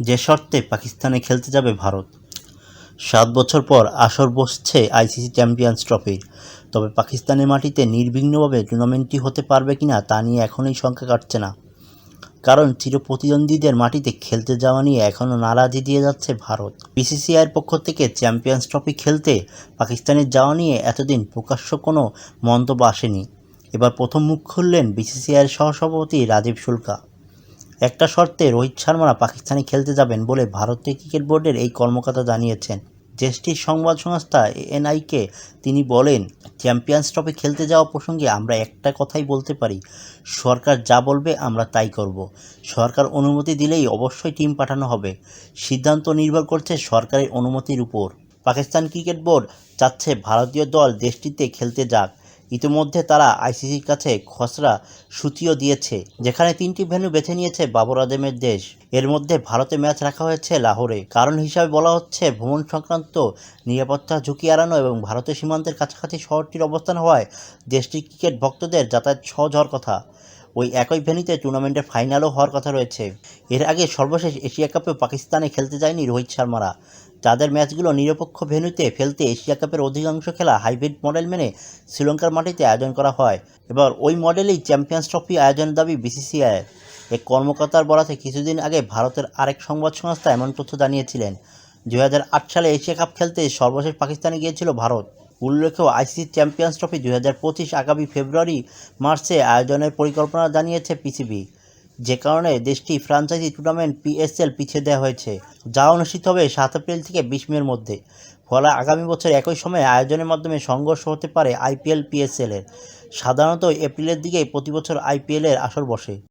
যে শর্তে পাকিস্তানে খেলতে যাবে ভারত। সাত বছর পর আসর বসছে আইসিসি চ্যাম্পিয়ন্স ট্রফির তবে পাকিস্তানের মাটিতে নির্বিঘ্নভাবে টুর্নামেন্টটি হতে পারবে কিনা তা নিয়ে এখনই শঙ্কা কাটছে না। কারণ চিরপ্রতিদ্বন্দ্বীদের মাটিতে খেলতে যাওয়া নিয়ে এখনও নারাজি দিয়ে যাচ্ছে ভারত। বিসিসিআইয়ের পক্ষ থেকে চ্যাম্পিয়ন্স ট্রফি খেলতে পাকিস্তানের যাওয়া নিয়ে এতদিন প্রকাশ্য কোনো মন্তব্য আসেনি। এবার প্রথম মুখ খুললেন বিসিসিআইয়ের সহসভাপতি রাজীব শুল্কা। একটা শর্তে রোহিত শর্মারা পাকিস্তানে খেলতে যাবেন বলে ভারতীয় ক্রিকেট বোর্ডের এই কর্মকর্তা জানিয়েছেন। দেশটির সংবাদ সংস্থা এএনআইকে তিনি বলেন, চ্যাম্পিয়ন্স ট্রফি খেলতে যাওয়া প্রসঙ্গে আমরা একটা কথাই বলতে পারি, সরকার যা বলবে আমরা তাই করব। সরকার অনুমতি দিলেই অবশ্যই টিম পাঠানো হবে। সিদ্ধান্ত নির্ভর করছে সরকারের অনুমতির উপর। পাকিস্তান ক্রিকেট বোর্ড চাচ্ছে ভারতীয় দল দেশটিতে খেলতে যাক। ইতিমধ্যে তারা আইসিসির কাছে খসড়া সূচিও দিয়েছে, যেখানে তিনটি ভেন্যু বেছে নিয়েছে বাবর আজমের দেশ। এর মধ্যে ভারতে ম্যাচ রাখা হয়েছে লাহোরে। কারণ হিসাবে বলা হচ্ছে, ভ্রমণ সংক্রান্ত নিরাপত্তা ঝুঁকি এড়ানো এবং ভারতের সীমান্তের কাছাকাছি শহরটির অবস্থান হওয়ায় দেশটির ক্রিকেট ভক্তদের যাতায়াত সহজ হওয়ার কথা। ওই একই ভেন্যুতে টুর্নামেন্টের ফাইনালও হওয়ার কথা রয়েছে। এর আগে সর্বশেষ এশিয়া কাপে পাকিস্তানে খেলতে যায়নি রোহিত শর্মারা। যাদের ম্যাচগুলো নিরপেক্ষ ভেন্যুতে ফেলতে এশিয়া কাপের অধিকাংশ খেলা হাইব্রিড মডেল মেনে শ্রীলঙ্কার মাটিতে আয়োজন করা হয়। এবার ওই মডেলেই চ্যাম্পিয়ন্স ট্রফি আয়োজনের দাবি বিসিসিআইয়ের এক কর্মকর্তার বরাতে কিছুদিন আগে ভারতের আরেক সংবাদ সংস্থা এমন তথ্য জানিয়েছিলেন। দু হাজার আট সালে এশিয়া কাপ খেলতে সর্বশেষ পাকিস্তানে গিয়েছিল ভারত। উল্লেখ্য, আইসিসি চ্যাম্পিয়ন্স ট্রফি দু হাজার পঁচিশ আগামী ফেব্রুয়ারি, মার্চে আয়োজনের পরিকল্পনা জানিয়েছে পিসিবি। যে কারণে দেশটি ফ্রাঞ্চাইজি টুর্নামেন্ট পিএসএল পিছিয়ে দেওয়া হয়েছে, যা অনুষ্ঠিত হবে সাত এপ্রিল থেকে বিশ মের মধ্যে। ফলে আগামী বছর একই সময়ে আয়োজনের মাধ্যমে সংঘর্ষ হতে পারে আইপিএল পিএসএলের সাধারণত এপ্রিলের দিকেই প্রতি বছর আইপিএলের আসর বসে।